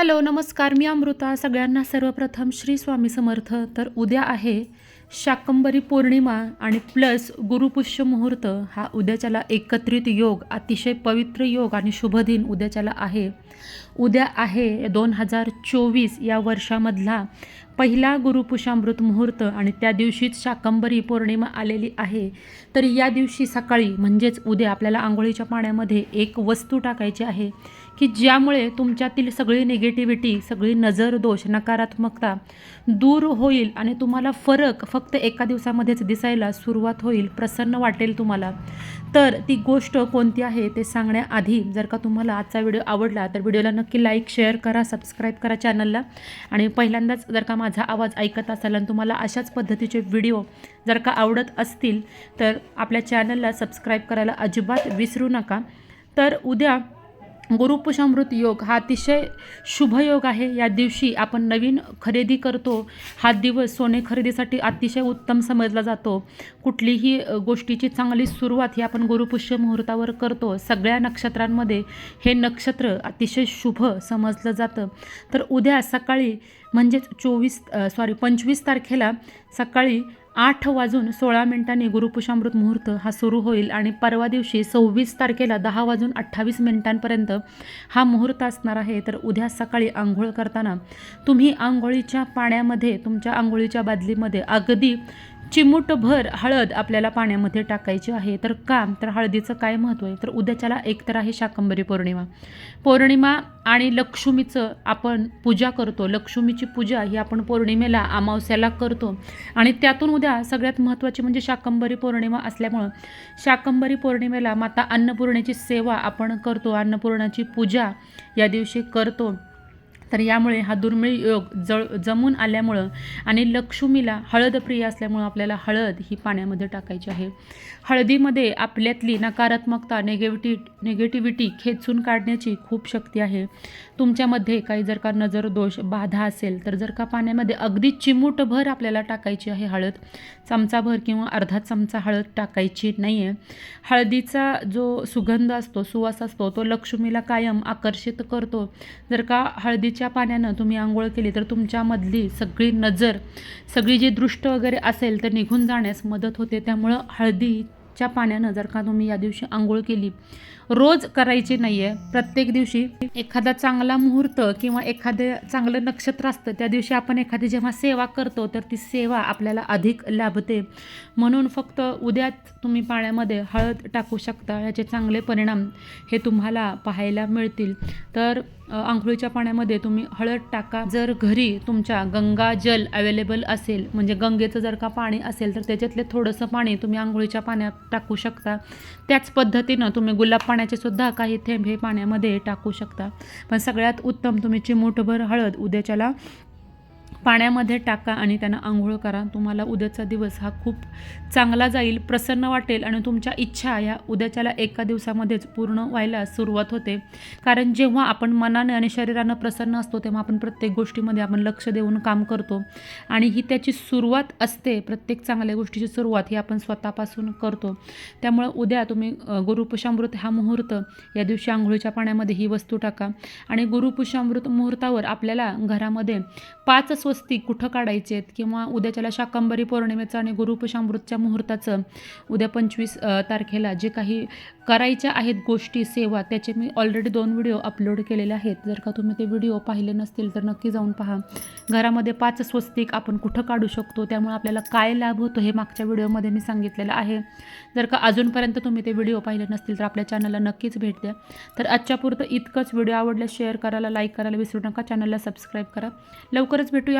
Hello नमस्कार. मी अमृता. सगळ्यांना सर्वप्रथम श्री स्वामी समर्थ. तर उद्या आहे शाकंबरी पौर्णिमा आणि प्लस गुरुपुष्य मुहूर्त. हा उद्याच्याला एकत्रित योग अतिशय पवित्र योग आणि शुभदिन उद्याच्याला आहे. उद्या आहे दोन हजार चोवीस या वर्षामधला पहिला गुरुपुषामृत मुहूर्त आणि त्या दिवशीच शाकंबरी पौर्णिमा आलेली आहे. तर या दिवशी सकाळी म्हणजेच उद्या आपल्याला आंघोळीच्या पाण्यामध्ये एक वस्तू टाकायची आहे. की ज्यामुळे तुमच्यातील सगळी निगेटिव्हिटी सगळी नजर दोष नकारात्मकता दूर होईल आणि तुम्हाला फरक फक्त एका दिवसामध्येच दिसायला सुरुवात होईल प्रसन्न वाटेल तुम्हाला. तर ती गोष्ट कोणती आहे ते सांगण्याआधी जर का तुम्हाला आजचा व्हिडिओ आवडला तर व्हिडिओला नक्की लाईक शेअर करा सबस्क्राईब करा चॅनलला आणि पहिल्यांदाच जर का माझा आवाज ऐकत असाल आणि तुम्हाला अशाच पद्धतीचे व्हिडिओ जर का आवडत असतील तर आपल्या चॅनलला सबस्क्राईब करायला अजिबात विसरू नका. तर उद्या गुरुपुषामृत योग हा अतिशय शुभ योग आहे. या दिवशी आपण नवीन खरेदी करतो. हा दिवस सोने खरेदीसाठी अतिशय उत्तम समजला जातो. कुठलीही गोष्टीची चांगली सुरुवात ही आपण गुरुपुष्य मुहूर्तावर करतो. सगळ्या नक्षत्रांमध्ये हे नक्षत्र अतिशय शुभ समजलं जातं. तर उद्या सकाळी म्हणजेच चोवीस सॉरी पंचवीस तारखेला सकाळी आठ वाजून सोळा मिनिटांनी गुरुपुषामृत मुहूर्त हा सुरू होईल आणि परवा दिवशी सव्वीस तारखेला दहा वाजून अठ्ठावीस मिनिटांपर्यंत हा मुहूर्त असणार आहे. तर उद्या सकाळी आंघोळ करताना तुम्ही आंघोळीच्या पाण्यामध्ये तुमच्या आंघोळीच्या बादलीमध्ये अगदी चिमूटभर हळद आपल्याला पाण्यामध्ये टाकायची आहे. तर का तर हळदीचं काय महत्त्व आहे? तर उद्याच्याला एक तर आहे शाकंबरी पौर्णिमा. पौर्णिमा आणि लक्ष्मीचं आपण पूजा करतो. लक्ष्मीची पूजा ही आपण पौर्णिमेला अमावस्याला करतो. आणि त्यातून उद्या सगळ्यात महत्त्वाची म्हणजे शाकंबरी पौर्णिमा असल्यामुळं शाकंबरी पौर्णिमेला माता अन्नपूर्णेची सेवा आपण करतो. अन्नपूर्णाची पूजा या दिवशी करतो. तर यामुळे हा दुर्मिळ योग जळ जमून आल्यामुळं आणि लक्ष्मीला हळद प्रिय असल्यामुळं आपल्याला हळद ही पाण्यामध्ये टाकायची आहे. हळदीमध्ये आपल्यातली नकारात्मकता नेगेटिव्हिटी निगेटिव्हिटी खेचून काढण्याची खूप शक्ती आहे. तुमच्यामध्ये काही जर का नजर दोष बाधा असेल तर जर का पाण्यामध्ये अगदी चिमूटभर आपल्याला टाकायची आहे हळद चमचाभर किंवा अर्धा चमचा हळद टाकायची नाही आहे हळदीचा जो सुगंध असतो सुवास असतो तो लक्ष्मीला कायम आकर्षित करतो. जर का हळदीची हळदीच्या पाण्यानं तुम्ही आंघोळ केली तर तुमच्यामधली सगळी नजर सगळी जी दृष्ट वगैरे असेल तर निघून जाण्यास मदत होते. त्यामुळं हळदी च्या पाण्यानं जर का तुम्ही या दिवशी आंघोळ केली रोज करायची नाही आहे प्रत्येक दिवशी एखादा चांगला मुहूर्त किंवा एखादे चांगलं नक्षत्र असतं त्या दिवशी आपण एखादी जेव्हा सेवा करतो तर ती सेवा आपल्याला अधिक लाभते. म्हणून फक्त उद्याच तुम्ही पाण्यामध्ये हळद टाकू शकता याचे चांगले परिणाम हे तुम्हाला पाहायला मिळतील. तर आंघोळीच्या पाण्यामध्ये तुम्ही हळद टाका. जर घरी तुमच्या गंगा जल अवेलेबल असेल म्हणजे गंगेचं जर का पाणी असेल तर त्याच्यातले थोडंसं पाणी तुम्ही आंघोळीच्या पाण्यात टाकू शकता. त्याच पद्धतीनं तुम्ही गुलाब पाण्याचे सुद्धा काही थेंब हे पाण्यामध्ये टाकू शकता. पण सगळ्यात उत्तम तुम्ही चिमूटभर हळद उद्याच्याला पाण्यामध्ये टाका आणि त्यांना आंघोळ करा. तुम्हाला उद्याचा दिवस हा खूप चांगला जाईल प्रसन्न वाटेल आणि तुमच्या इच्छा ह्या उद्याच्याला एका दिवसामध्येच पूर्ण व्हायला सुरुवात होते. कारण जेव्हा आपण मनाने आणि शरीरानं प्रसन्न असतो तेव्हा आपण प्रत्येक गोष्टीमध्ये आपण लक्ष देऊन काम करतो. आणि ही त्याची सुरुवात असते प्रत्येक चांगल्या गोष्टीची सुरुवात ही आपण स्वतःपासून करतो. त्यामुळं उद्या तुम्ही गुरुपुषामृत हा मुहूर्त या दिवशी आंघोळीच्या पाण्यामध्ये ही वस्तू टाका. आणि गुरुपुषामृत मुहूर्तावर आपल्याला घरामध्ये पाच स्वस्तिक कुठं काढायचे आहेत किंवा उद्याच्याला शाकंबरी पौर्णिमेचं आणि गुरुपशामृतच्या मुहूर्ताचं उद्या पंचवीस तारखेला जे काही करायच्या आहेत गोष्टी सेवा त्याचे मी ऑलरेडी दोन व्हिडिओ अपलोड केलेले आहेत. जर का तुम्ही ते व्हिडिओ पाहिले नसतील तर नक्की जाऊन पहा. घरामध्ये पाच स्वस्तिक आपण कुठं काढू शकतो त्यामुळे आपल्याला काय लाभ होतो हे मागच्या व्हिडिओमध्ये मी सांगितलेलं आहे. जर का अजूनपर्यंत तुम्ही ते व्हिडिओ पाहिले नसतील तर आपल्या चॅनलला नक्कीच भेट द्या. तर आजच्या पुरतं इतकंच व्हिडिओ आवडल्यास शेअर करायला लाईक करायला विसरू नका. चॅनलला सबस्क्राईब करा. लवकरच भेटूया.